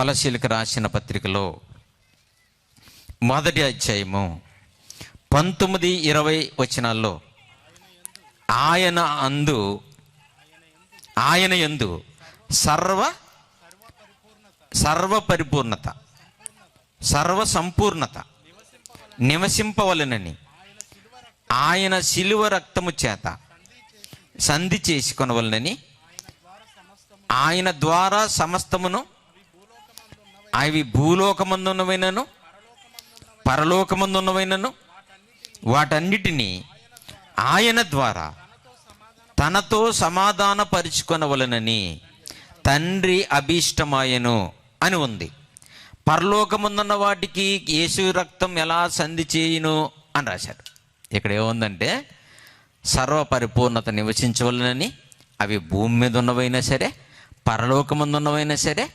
కొలశీలకు రాసిన పత్రికలో మొదటి అధ్యాయము పంతొమ్మిది ఇరవై వచనాల్లో ఆయన అందు ఆయన ఎందు సర్వ సర్వ పరిపూర్ణత సర్వ సంపూర్ణత నివసింపవలనని ఆయన శిలువ రక్తము చేత సంధి చేసుకొనవలనని ఆయన ద్వారా సమస్తమును అవి భూలోకమందున్నవైనను పరలోకమందున్నవైనను వాటన్నిటినీ ఆయన ద్వారా తనతో సమాధానపరుచుకొనవలనని తండ్రి అభీష్టమాయను అని ఉంది. పరలోకముందున్న వాటికి యేసు రక్తం ఎలా సంధి చేయును అని రాశారు ఇక్కడ ఏముందంటే సర్వపరిపూర్ణత నివసించవలనని అవి భూమి మీద ఉన్నవైనా సరే పరలోకముందున్నవైనా సరే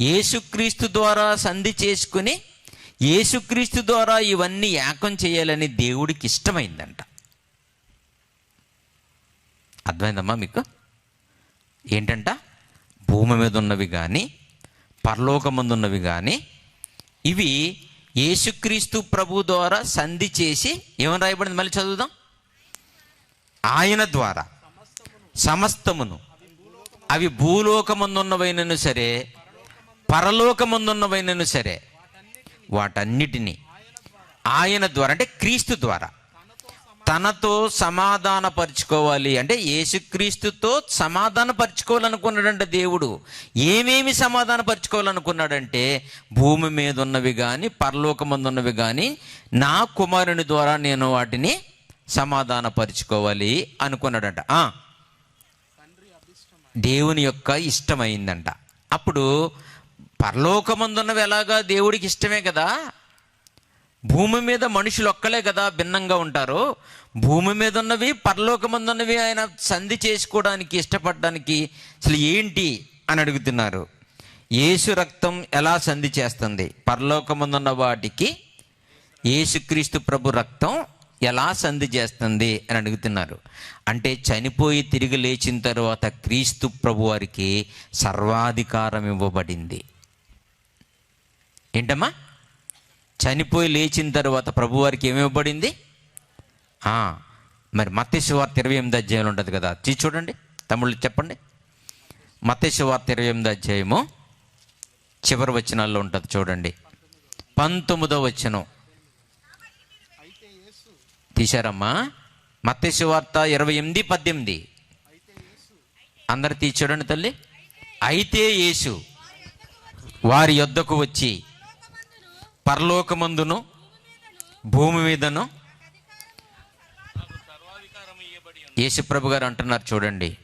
యేసుక్రీస్తు ద్వారా సంధి చేసుకుని యేసుక్రీస్తు ద్వారా ఇవన్నీ ఏకం చేయాలని దేవుడికి ఇష్టమైందంట. అర్థమైందమ్మా మీకు? ఏంటంట? భూమి మీద ఉన్నవి కానీ పరలోకమందున్నవి కానీ ఇవి యేసుక్రీస్తు ప్రభు ద్వారా సంధి చేసి ఏమని రాయబడింది మళ్ళీ చదువుదాం? ఆయన ద్వారా. సమస్తమును. అవి భూలోకమందున్నవైనను సరే పరలోకమందున్నవైనను సరే. వాటన్నిటినీ ఆయన ద్వారా అంటే క్రీస్తు ద్వారా తనతో సమాధానపరుచుకోవాలి. అంటే యేసుక్రీస్తుతో సమాధానపరుచుకోవాలనుకున్నాడంటే దేవుడు. ఏమేమి సమాధానపరుచుకోవాలనుకున్నాడంటే భూమి మీద ఉన్నవి కానీ పరలోకమందున్నవి కానీ నా కుమారుని ద్వారా నేను వాటిని సమాధానపరుచుకోవాలి అనుకున్నాడంట. దేవుని యొక్క ఇష్టమైందంట. అప్పుడు పరలోకమందున్నవి ఎలాగా దేవుడికి ఇష్టమే కదా? భూమి మీద మనుషులు ఒక్కలే కదా భిన్నంగా ఉంటారు. భూమి మీద ఉన్నవి పరలోకమందున్నవి ఆయన సంధి చేసుకోవడానికి ఇష్టపడడానికి అసలు ఏంటి అని అడుగుతున్నారు. యేసు రక్తం ఎలా సంధి చేస్తుంది? పరలోకమందున్న వాటికి యేసుక్రీస్తు ప్రభు రక్తం ఎలా సంధి చేస్తుంది అని అడుగుతున్నారు. అంటే చనిపోయి తిరిగి లేచిన తర్వాత క్రీస్తు ప్రభు వారికి సర్వాధికారం ఇవ్వబడింది. ఏంటమ్మా? చనిపోయి లేచిన తర్వాత ప్రభువారికి ఏమివ్వబడింది మరి మత్స్యవార్త ఇరవై ఎనిమిది అధ్యాయంలో ఉంటుంది కదా తీసి చూడండి తమ్ముళ్ళు చెప్పండి. మత్స్యవార్త ఇరవై ఎనిమిది అధ్యాయము చివరి వచనాల్లో ఉంటుంది చూడండి. పంతొమ్మిదో వచనం. తీశారమ్మా? మత్స్యవార్త ఇరవై ఎనిమిది పద్దెనిమిది. అందరు తీసి చూడండి తల్లి. అయితే యేసు వారి యొద్దకు వచ్చి పరలోకమందును భూమి మీదను. యేసుప్రభు గారు అంటున్నారు చూడండి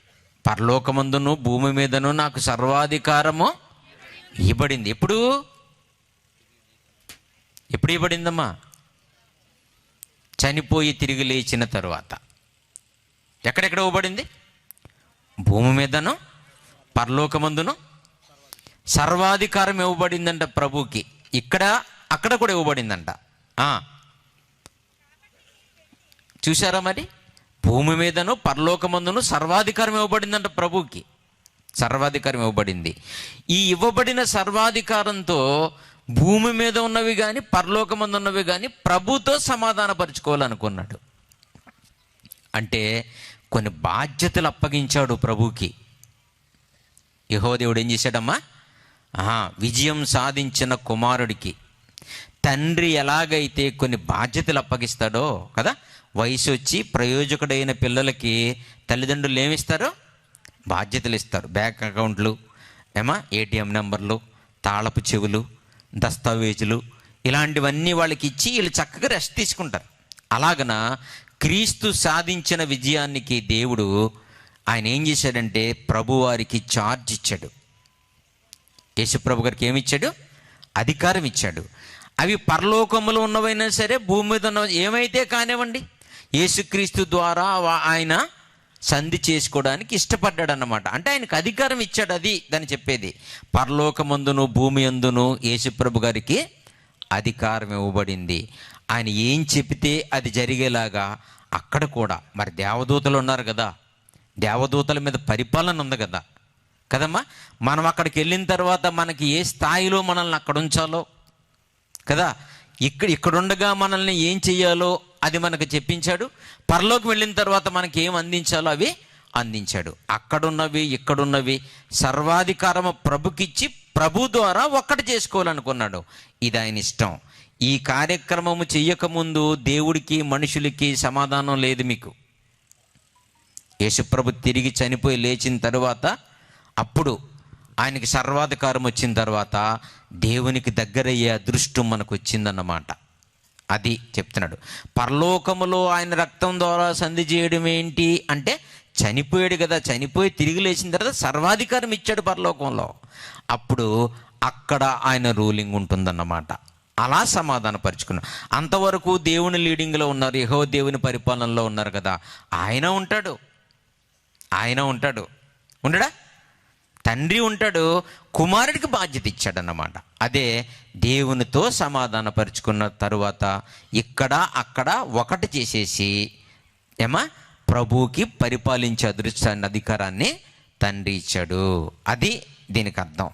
పరలోకమందును భూమి మీదను నాకు సర్వాధికారము ఇవ్వబడింది. ఎప్పుడు? ఎప్పుడు ఇవ్వబడిందమ్మా? చనిపోయి తిరిగి లేచిన తరువాత. ఎక్కడెక్కడ ఇవ్వబడింది? భూమి మీదను పరలోకమందును. సర్వాధికారం ఇవ్వబడిందంట ప్రభుకి. ఇక్కడ అక్కడ కూడా ఇవ్వబడిందంట. చూసారా మరి? భూమి మీదను పరలోకమందును సర్వాధికారం ఇవ్వబడిందంట ప్రభుకి సర్వాధికారం ఇవ్వబడింది. ఈ ఇవ్వబడిన సర్వాధికారంతో భూమి మీద ఉన్నవి కానీ పరలోకమందు ఉన్నవి కానీ ప్రభుతో సమాధానపరుచుకోవాలనుకున్నాడు. అంటే కొన్ని బాధ్యతలు అప్పగించాడు ప్రభుకి యహోదేవుడు ఏం చేశాడమ్మా? ఆహా, విజయం సాధించిన కుమారుడికి. తండ్రి ఎలాగైతే కొన్ని బాధ్యతలు అప్పగిస్తాడో కదా వయసు వచ్చి ప్రయోజకుడైన పిల్లలకి తల్లిదండ్రులు ఏమిస్తారు? బాధ్యతలు ఇస్తారు. బ్యాంక్ అకౌంట్లు ఏమా? ఏటీఎం నెంబర్లు తాళపు చెవులు దస్తావేజులు ఇలాంటివన్నీ వాళ్ళకి ఇచ్చి వీళ్ళు చక్కగా రెస్ట్ తీసుకుంటారు. అలాగన క్రీస్తు సాధించిన విజయానికి దేవుడు ఆయన ఏం చేశాడంటే ప్రభువారికి ఛార్జ్ ఇచ్చాడు. యేసుప్రభు గారికి ఏమి ఇచ్చాడు? అధికారం ఇచ్చాడు. అవి పరలోకములు ఉన్నవైనా సరే భూమి మీద ఉన్న ఏమైతే కానివ్వండి యేసుక్రీస్తు ద్వారా ఆయన సంధి చేసుకోవడానికి ఇష్టపడ్డాడు అన్నమాట అంటే ఆయనకు అధికారం ఇచ్చాడు అది దాన్ని చెప్పేది. పరలోకమందును భూమి అందును యేసుప్రభు గారికి అధికారం ఇవ్వబడింది. ఆయన ఏం చెబితే అది జరిగేలాగా అక్కడ కూడా మరి దేవదూతలు ఉన్నారు కదా దేవదూతల మీద పరిపాలన ఉంది కదా కదమ్మా? మనం అక్కడికి వెళ్ళిన తర్వాత మనకి ఏ స్థాయిలో మనల్ని అక్కడ ఉంచాలో కదా? ఇక్కడ ఇక్కడుండగా మనల్ని ఏం చెయ్యాలో అది మనకు చెప్పించాడు. పరలోకి వెళ్ళిన తర్వాత మనకి ఏం అందించాలో అవి అందించాడు. అక్కడున్నవి ఇక్కడున్నవి సర్వాధికారము ప్రభుకిచ్చి ప్రభు ద్వారా ఒక్కటి చేసుకోవాలనుకున్నాడు. ఇది ఆయన ఇష్టం. ఈ కార్యక్రమము చెయ్యకముందు దేవుడికి మనుషులకి సమాధానం లేదు మీకు. యేసుప్రభు తిరిగి చనిపోయి లేచిన తరువాత అప్పుడు ఆయనకి సర్వాధికారం వచ్చిన తర్వాత దేవునికి దగ్గరయ్యే అదృష్టం మనకు వచ్చిందన్నమాట. అది చెప్తున్నాడు. పరలోకములో ఆయన రక్తం ద్వారా సంధి చేయడం ఏంటి అంటే చనిపోయాడు కదా చనిపోయి తిరిగి లేచిన తర్వాత సర్వాధికారం ఇచ్చాడు పరలోకంలో. అప్పుడు అక్కడ ఆయన రూలింగ్ ఉంటుందన్నమాట. అలా సమాధానపరుచుకున్నాం అంతవరకు దేవుని లీడింగ్లో ఉన్నారు యహో దేవుని పరిపాలనలో ఉన్నారు కదా. ఆయన ఉంటాడు. ఆయన ఉంటాడు. ఉండడా? తండ్రి ఉంటాడు కుమారుడికి బాధ్యత ఇచ్చాడన్నమాట. అదే దేవునితో సమాధానపరుచుకున్న తరువాత ఇక్కడ అక్కడ ఒకటి చేసేసి ఏమా? ప్రభువుకి పరిపాలించే అదృష్టాన్ని అధికారాన్ని తండ్రి ఇచ్చాడు. అది దీనికి అర్థం.